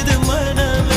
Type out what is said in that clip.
இது மனம்.